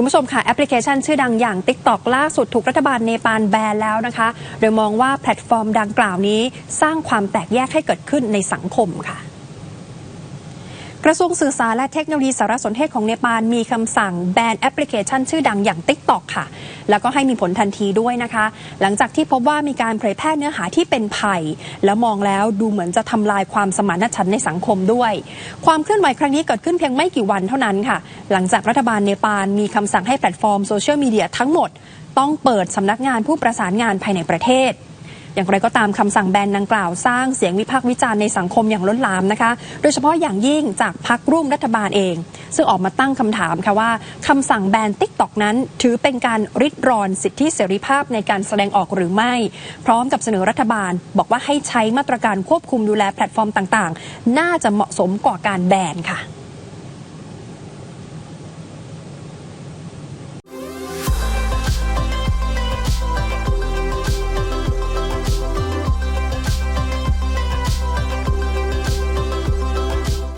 คุณผู้ชมค่ะแอปพลิเคชันชื่อดังอย่าง TikTok ล่าสุดถูกรัฐบาลเนปาลแบนแล้วนะคะ โดยมองว่าแพลตฟอร์มดังกล่าวนี้ สร้างความแตกแยกให้เกิดขึ้นในสังคมค่ะกระทรวงสื่อสารและเทคโนโลยีสารสนเทศของเนปาลมีคำสั่งแบนแอปพลิเคชันชื่อดังอย่าง TikTok ค่ะ แล้วก็ให้มีผลทันทีด้วยนะคะ หลังจากที่พบว่ามีการเผยแพร่เนื้อหาที่เป็นภัย แล้วมองแล้วดูเหมือนจะทำลายความสมานฉันท์ในสังคมด้วย ความเคลื่อนไหวครั้งนี้เกิดขึ้นเพียงไม่กี่วันเท่านั้นค่ะ หลังจากรัฐบาลเนปาลมีคำสั่งให้แพลตฟอร์มโซเชียลมีเดียทั้งหมด ต้องเปิดสำนักงานผู้ประสานงานภายในประเทศ อย่างไรก็ตามคำสั่งแบนดังกล่าวสร้างเสียงวิพากษ์วิจารณ์ในสังคมอย่างล้นหลามนะคะ โดยเฉพาะอย่างยิ่งจากพรรคร่วมรัฐบาลเอง ซึ่งออกมาตั้งคำถามค่ะว่าคำสั่งแบนติ๊กตอกนั้น ถือเป็นการริดรอนสิทธิเสรีภาพในการแสดงออกหรือไม่ พร้อมกับเสนอรัฐบาล บอกว่าให้ใช้มาตรการควบคุมดูแลแพลตฟอร์มต่างๆ น่าจะเหมาะสมกว่าการแบนค่ะ